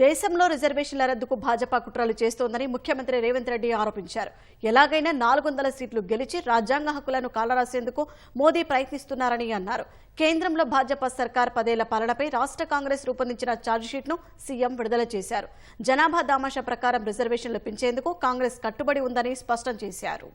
దేశంలో రిజర్వేషన్ల రద్దుకు భాజపా కుట్రలు చేస్తోందని ముఖ్యమంత్రి రేవంత్ రెడ్డి ఆరోపించారు. ఎలాగైనా నాలుగు వందల సీట్లు గెలిచి రాజ్యాంగ హక్కులను కాలరాసేందుకు మోదీ ప్రయత్నిస్తున్నారని అన్నారు. కేంద్రంలో భాజపా సర్కార్ పదేళ్ళ పాలనపై రాష్ట్ర కాంగ్రెస్ రూపొందించిన ఛార్జ్షీట్ను సీఎం విడుదల చేశారు. జనాభా దామాషా ప్రకారం రిజర్వేషన్లు పెంచేందుకు కాంగ్రెస్ కట్టుబడి ఉందని స్పష్టం చేశారు.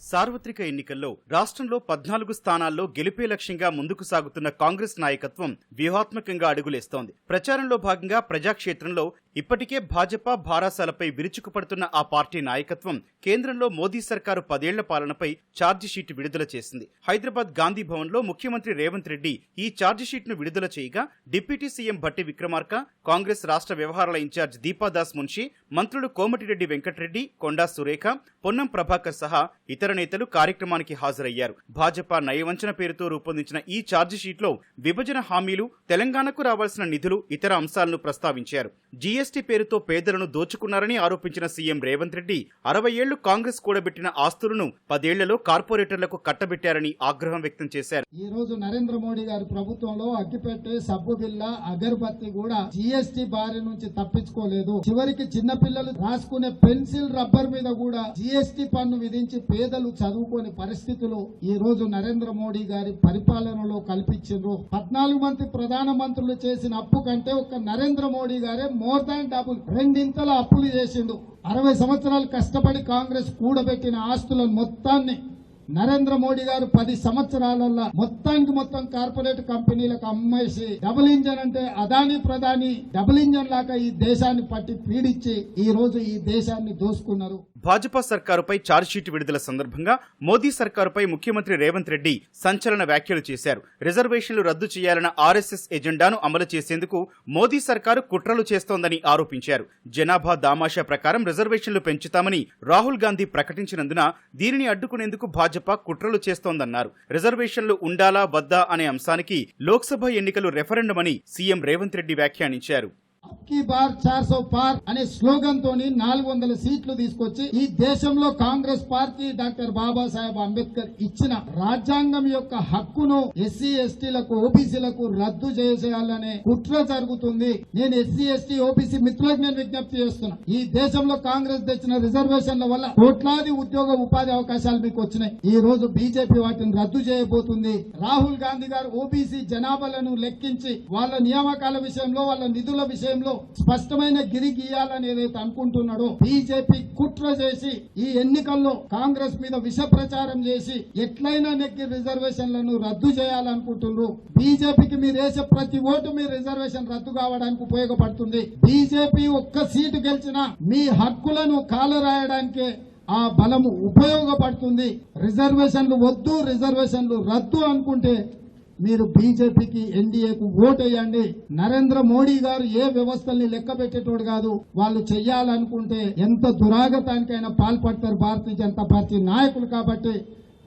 సార్వత్రిక ఎన్నికల్లో రాష్ట్రంలో పద్నాలుగు స్థానాల్లో గెలిపే లక్ష్యంగా ముందుకు సాగుతున్న కాంగ్రెస్ నాయకత్వం వ్యూహాత్మకంగా అడుగులేస్తోంది. ప్రచారంలో భాగంగా ప్రజాక్షేత్రంలో ఇప్పటికే భాజపా భారాసాలపై విరుచుకుపడుతున్న ఆ పార్టీ నాయకత్వం కేంద్రంలో మోదీ సర్కారు పదేళ్ళ పాలనపై ఛార్జిషీట్ విడుదల చేసింది. హైదరాబాద్ గాంధీ భవన్లో ముఖ్యమంత్రి రేవంత్ రెడ్డి ఈ ఛార్జిషీట్ను విడుదల చేయగా డిప్యూటీ సీఎం భట్టి విక్రమార్క కాంగ్రెస్ రాష్ట్ర వ్యవహారాల ఇన్ఛార్జ్ దీపాదాస్ మున్షి మంత్రులు కోమటిరెడ్డి వెంకటరెడ్డి కొండా సురేఖ పొన్నం ప్రభాకర్ సహా ఇతర నేతలు కార్యక్రమానికి హాజరయ్యారు. భాజపా నయవంచన పేరుతో రూపొందించిన ఈ ఛార్జిషీట్లో విభజన హామీలు తెలంగాణకు రావాల్సిన నిధులు ఇతర అంశాలను ప్రస్తావించారు. జీఎస్టీ పేరుతో పేదలను దోచుకున్నారని ఆరోపించిన సీఎం రేవంత్ రెడ్డి అరవై ఏళ్ళు కాంగ్రెస్ కూడబెట్టిన ఆస్తులను పదేళ్ళలో కార్పొరేటర్లకు కట్టబెట్టారని ఆగ్రహం వ్యక్తం చేశారు. ఈ రోజు నరేంద్ర మోడీ గారి ప్రభుత్వంలో అగ్గిపెట్టె సబ్బు బిల్ల అగర్బత్తి కూడా జీఎస్టీ బారి నుంచి తప్పించుకోలేదు. చివరికి చిన్నపిల్లలు రాసుకునే పెన్సిల్ రబ్బర్ మీద కూడా జీఎస్టీ పన్ను విధించి పేదలు చదువుకోని పరిస్థితులు ఈ రోజు నరేంద్ర మోడీ గారి పరిపాలనలో కల్పించారు పద్నాలుగు మంది ప్రధాన మంత్రులు చేసిన అప్పు కంటే ఒక నరేంద్ర మోడీ గారే మోర్ దాన్ డబుల్. రెండింతల అప్పులు చేసిండు. అరవై సంవత్సరాలు కష్టపడి కాంగ్రెస్ కూడబెట్టిన ఆస్తులను మొత్తాన్ని నరేంద్ర మోడీ గారు పది సంవత్సరాలలో మొత్తానికి మొత్తం కార్పొరేట్ కంపెనీలకు అమ్మేసి డబుల్ ఇంజన్ అంటే అదాని ప్రధాని డబుల్ ఇంజన్ లాగా ఈ దేశాన్ని పట్టి పీడించి ఈ రోజు ఈ దేశాన్ని దోసుకున్నారు. భాజపా సర్కారుపై ఛార్జ్షీట్ విడుదల సందర్భంగా మోదీ సర్కారుపై ముఖ్యమంత్రి రేవంత్ రెడ్డి సంచలన వ్యాఖ్యలు చేశారు. రిజర్వేషన్లు రద్దు చేయాలన్న ఆర్ఎస్ఎస్ ఎజెండాను అమలు చేసేందుకు మోదీ సర్కారు కుట్రలు చేస్తోందని ఆరోపించారు. జనాభా దామాషా ప్రకారం రిజర్వేషన్లు పెంచుతామని రాహుల్ గాంధీ ప్రకటించినందున దీనిని అడ్డుకునేందుకు భాజపా కుట్రలు చేస్తోందన్నారు. రిజర్వేషన్లు ఉండాలా వద్దా అనే అంశానికి లోక్సభ ఎన్నికలు రెఫరెండమని సీఎం రేవంత్ రెడ్డి వ్యాఖ్యానించారు. కి బార్ చార్ సో పార్ అనే స్లోగన్ తోని నాలుగు వందల సీట్లు తీసుకొచ్చి ఈ దేశంలో కాంగ్రెస్ పార్టీ డాక్టర్ బాబాసాహెబ్ అంబేద్కర్ ఇచ్చిన రాజ్యాంగం యొక్క హక్కును ఎస్సీ ఎస్టీలకు ఓబీసీలకు రద్దు చేసేయాలనే కుట్ర జరుగుతుంది. నేను ఎస్సీ ఎస్టీ ఓబీసీ మిత్రులకు నేను విజ్ఞప్తి చేస్తున్నా. ఈ దేశంలో కాంగ్రెస్ తెచ్చిన రిజర్వేషన్ల వల్ల కోట్లాది ఉద్యోగ ఉపాధి అవకాశాలు మీకు వచ్చినాయి. ఈ రోజు బీజేపీ వాటిని రద్దు చేయబోతుంది. రాహుల్ గాంధీ గారు ఓబీసీ జనాభాలను లెక్కించి వాళ్ళ నియామకాల విషయంలో వాళ్ళ నిధుల విషయంలో స్పష్టమైన గిరి గీయాలని ఏదైతే అనుకుంటున్నాడో బీజేపీ కుట్ర చేసి ఈ ఎన్నికల్లో కాంగ్రెస్ మీద విష ప్రచారం చేసి ఎట్లయినా నెగ్గి రిజర్వేషన్లను రద్దు చేయాలనుకుంటున్నారు. బీజేపీకి మీరు వేసే ప్రతి ఓటు మీ రిజర్వేషన్ రద్దు కావడానికి ఉపయోగపడుతుంది. బీజేపీ ఒక్క సీటు గెలిచినా మీ హక్కులను కాలరాయడానికే ఆ బలము ఉపయోగపడుతుంది. రిజర్వేషన్లు వద్దు రిజర్వేషన్లు రద్దు అనుకుంటే మీరు బీజేపీకి ఎన్డీఏకు ఓటేయండి. నరేంద్ర మోడీ గారు ఏ వ్యవస్థల్ని లెక్క పెట్టేటోడు కాదు. వాళ్ళు చెయ్యాలనుకుంటే ఎంత దురాగతానికైనా పాల్పడతారు భారతీయ జనతా పార్టీ నాయకులు కాబట్టి.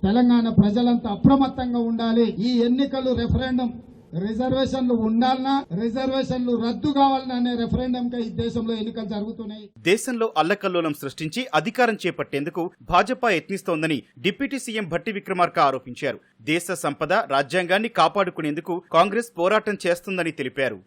తెలంగాణ ప్రజలంతా అప్రమత్తంగా ఉండాలి. ఈ ఎన్నికలు రెఫరెండం రిజర్వేషన్లు ఉండాలన్నా రిజర్వేషన్లు రద్దు కావాలన్నా అనే రెఫరెండం ఈ దేశంలో ఎన్నికలు జరుగుతున్నాయి. దేశంలో అల్లకల్లోలం సృష్టించి అధికారం చేపట్టేందుకు భాజపా యత్నిస్తోందని డిప్యూటీ సీఎం భట్టి విక్రమార్క ఆరోపించారు. దేశ సంపద రాజ్యాంగాన్ని కాపాడుకునేందుకు కాంగ్రెస్ పోరాటం చేస్తుందని తెలిపారు.